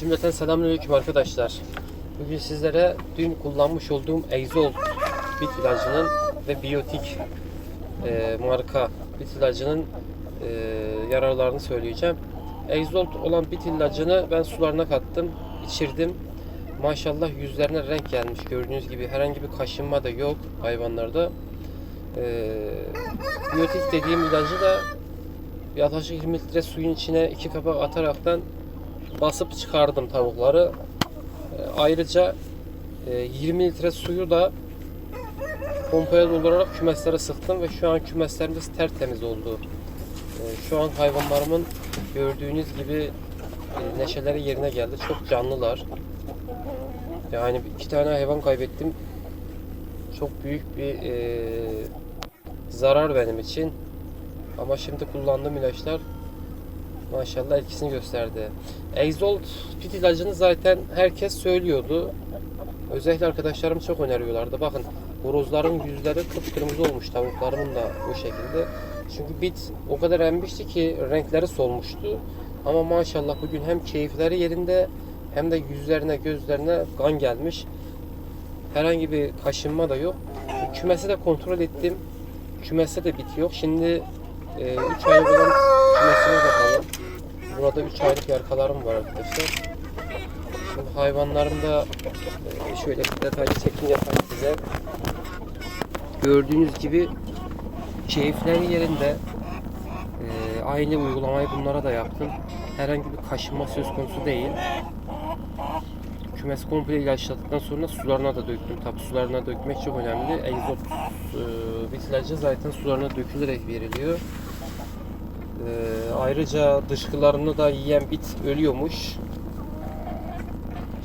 Cümleten selamünaleyküm arkadaşlar. Bugün sizlere dün kullanmış olduğum Exalt bit ilacının ve Biotik e, marka bit ilacının e, yararlarını söyleyeceğim. Exalt olan bit ilacını ben sularına kattım, içirdim. Maşallah yüzlerine renk gelmiş. Gördüğünüz gibi herhangi bir kaşınma da yok hayvanlarda. E, Biotik dediğim ilacı da yaklaşık 20 litre suyun içine iki kapak ataraktan basıp çıkardım tavukları. E, Ayrıca e, 20 litre suyu da pompaya doldurarak kümeslere sıktım ve şu an kümeslerimiz tertemiz oldu. E, Şu an hayvanlarımın gördüğünüz gibi e, neşeleri yerine geldi. Çok canlılar. Yani iki tane hayvan kaybettim. Çok büyük bir e, zarar benim için. Ama şimdi kullandığım ilaçlar maşallah etkisini gösterdi. Exalt pit ilacını zaten herkes söylüyordu. Özellikle arkadaşlarım çok öneriyorlardı. Bakın horozların yüzleri kıpkırmızı olmuş tavuklarımın da o şekilde. Çünkü bit o kadar emmişti ki renkleri solmuştu. Ama maşallah bugün hem keyifleri yerinde hem de yüzlerine gözlerine kan gelmiş. Herhangi bir kaşınma da yok. Kümesi de kontrol ettim. Kümeste de bit yok. Şimdi 3 aylık olan kümesine bakalım. Burada 3 aylık yarkalarım var arkadaşlar. Şimdi hayvanlarımda e, şöyle bir detaylı çekim yapayım size. Gördüğünüz gibi keyifleri yerinde. E, aynı uygulamayı bunlara da yaptım. Herhangi bir kaşınma söz konusu değil. Kümes komple ilaçladıktan sonra sularına da döktüm. Tabi sularına dökmek çok önemli. Egzot e, bit ilacı zaten sularına dökülerek veriliyor. E, ayrıca dışkılarını da yiyen bit ölüyormuş.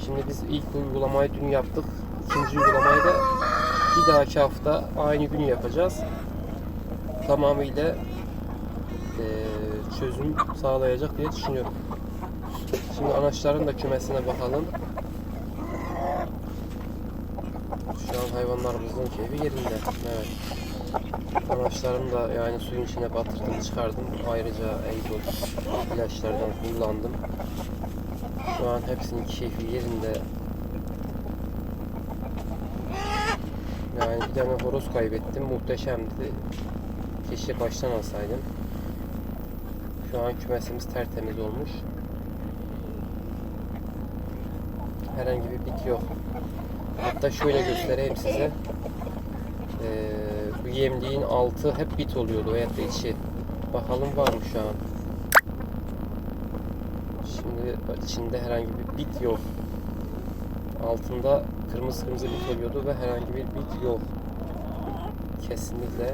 Şimdi biz ilk uygulamayı dün yaptık. İkinci uygulamayı da bir dahaki hafta aynı günü yapacağız. Tamamıyla e, çözüm sağlayacak diye düşünüyorum. Şimdi anaçların da kümesine bakalım. Şu an hayvanlarımızın keyfi yerinde. Evet. Anaçlarımı da yani suyun içine batırdım, çıkardım. Ayrıca egzoz ilaçlardan kullandım. Şu an hepsinin keyfi yerinde. Yani bir tane horoz kaybettim. Muhteşemdi. Keşke baştan alsaydım. Şu an kümesimiz tertemiz olmuş. Herhangi bir bit yok. Hatta şöyle göstereyim size. Ee, yemliğin altı hep bit oluyordu da içi. Bakalım var mı şu an? Şimdi içinde herhangi bir bit yok. Altında kırmızı kırmızı bit oluyordu ve herhangi bir bit yok. Kesinlikle.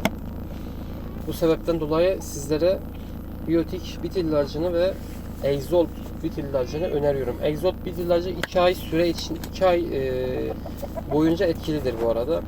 Bu sebepten dolayı sizlere biyotik bit ilacını ve Exalt bit ilacını öneriyorum. Exalt bit ilacı 2 ay süre için 2 ay e, boyunca etkilidir bu arada.